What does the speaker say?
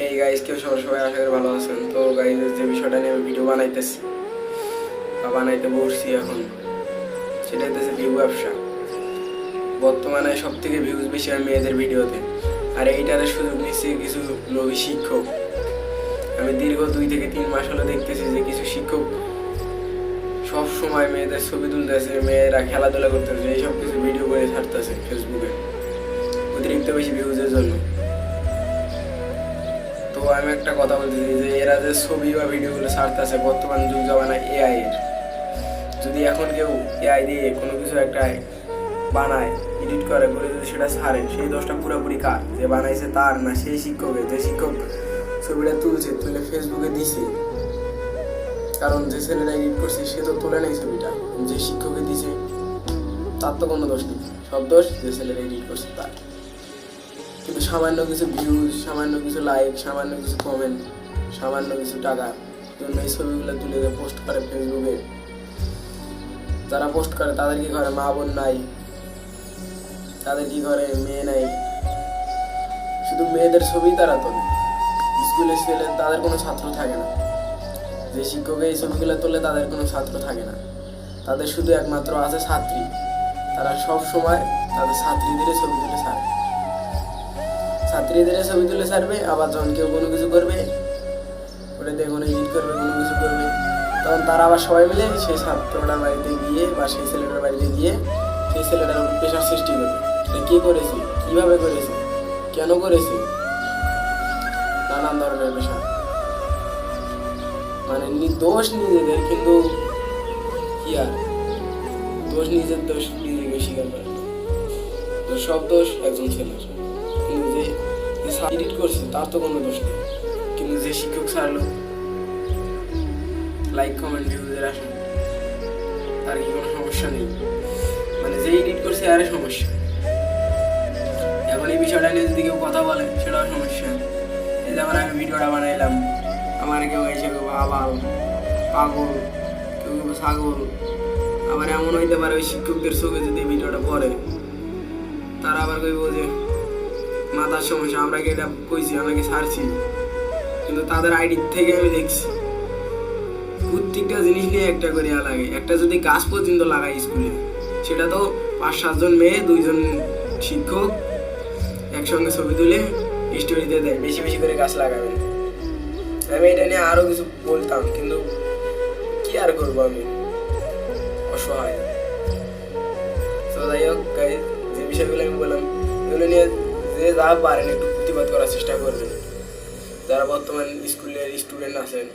এই গাইজ কেউ সবার সবাই আশা ভালো আছেন। তো গাইজ যে বিষয়টা নিয়ে আমি ভিডিও বানাইতেছি। বা বানাইতে বসছি এখন। সেটা হচ্ছে ভিউ ব্যবসা। বর্তমানে সব থেকে ভিউজ বেশি হয় মেয়েদের ভিডিওতে আর এইটার সুযোগ নিচ্ছে কিছু নবী শিক্ষক। আমি দীর্ঘ দুই থেকে তিন মাস হলো দেখতেছি যে কিছু শিক্ষক সব সময় মেয়েদের ছবি তুলতেছে, মেয়েরা খেলাধুলা করতেছে, এইসব কিছু ভিডিও করে ছাড়তেছে ফেসবুকে অতিরিক্ত বেশি ভিউজের জন্য। আমি একটা কথা বলতেছি যে এরা যে ছবি বা ভিডিওগুলো ছাড়তেছে, বর্তমান যুগ জমানায় এআই এর। যদি এখন কেউ এআই দিয়ে কোনো কিছু একটা বানায় এডিট করে করে যদি সেটা ছাড়ে সেই দোষটা পুরোপুরি কার? যে বানাইছে তার না সেই শিক্ষকের যে শিক্ষক ছবিটা তুলছে, তুলে ফেসবুকে দিছে। কারণ যে ছেলেটা এডিট করছে, সে তো তোলে নেই ছবিটা। যে শিক্ষকে দিছে, তার তো কোনো দোষ নেই। সব দোষ যে ছেলেটা এডিট করছে তার। কিন্তু সামান্য কিছু ভিউজ সামান্য কিছু লাইক সামান্য কিছু কমেন্ট সামান্য কিছু টাকা জন্য এই ছবিগুলো তুলে পোস্ট করে ফেসবুকে যারা পোস্ট করে তাদের কি ঘরে মা বোন নাই? তাদের কি ঘরে মেয়ে নাই? শুধু মেয়েদের ছবি তারা তোলে। স্কুলে ছেলে, তাদের কোনো ছাত্র থাকে না। যে শিক্ষক এই ছবিগুলো তোলে, তাদের কোনো ছাত্র থাকে না। তাদের শুধু একমাত্র আছে ছাত্রী। তারা সব সময় তাদের ছাত্রীদের ছবি তুলে ছাড়ে। ছাত্রীদের ছবি তুলে ছাড়বে, আবার যখন কেউ কোনো কিছু করবে ওটাতে কোনো এডিট করবে, কোনো কিছু করবে। তখন তারা আবার সবাই মিলে সেই ছাত্রটার বাড়িতে গিয়ে বা সেই ছেলেটার বাড়িতে গিয়ে সেই ছেলেটার প্রেশার সৃষ্টি করবে। এটা কী করেছে? কীভাবে করেছে? কেন করেছে? নানান ধরনের পেশা মানে দোষ নিজেদের, কিন্তু কি আর? দোষ নিজের দোষ নিজেকে স্বীকার করে। সব দোষ একজন ছেলের। এডিট করছে, তার তো কোনো দোষ নেই। কিন্তু যে শিক্ষক ছাড়লো লাইক কমেন্ট ভিউজের আসে তার কি কোনো সমস্যা নেই? মানে যে এডিট করছে আরে সমস্যা। এখন এই বিষয়টা নিয়ে যদি কেউ কথা বলে, সেটাও সমস্যা। এই যেমন আমি ভিডিওটা বানাইলাম, আমার কেউ এসে কেউ আবাল পাগল, কেউ কেউ ছাগল, আবার এমন হইতে পারে ওই শিক্ষকদের চোখে যদি ভিডিওটা পড়ে, তারা আবার কইব যে মাথার সমস্যা, আমরা এটা কইছি, আমাকে ছাড়ছি কিন্তু তাদের আইডি থেকে আমি দেখছি। প্রত্যেকটা জিনিস নিয়ে একটা করে লাগে। একটা যদি গাছ পর্যন্ত লাগাই স্কুলে, সেটা তো পাঁচ, সাতজন মেয়ে, দুইজন শিক্ষক একসঙ্গে ছবি তুলে স্টোরিতে দেয় বেশি বেশি করে গাছ লাগাবেন আমি এটা নিয়ে আরও কিছু বলতাম, কিন্তু কি আর করব আমি? অসহায়। তো যাই হোক যে বিষয়গুলো আমি বললাম, এগুলো নিয়ে যা পারেন একটু প্রতিবাদ করার চেষ্টা করবেন যারা বর্তমান স্কুলের স্টুডেন্ট আছেন।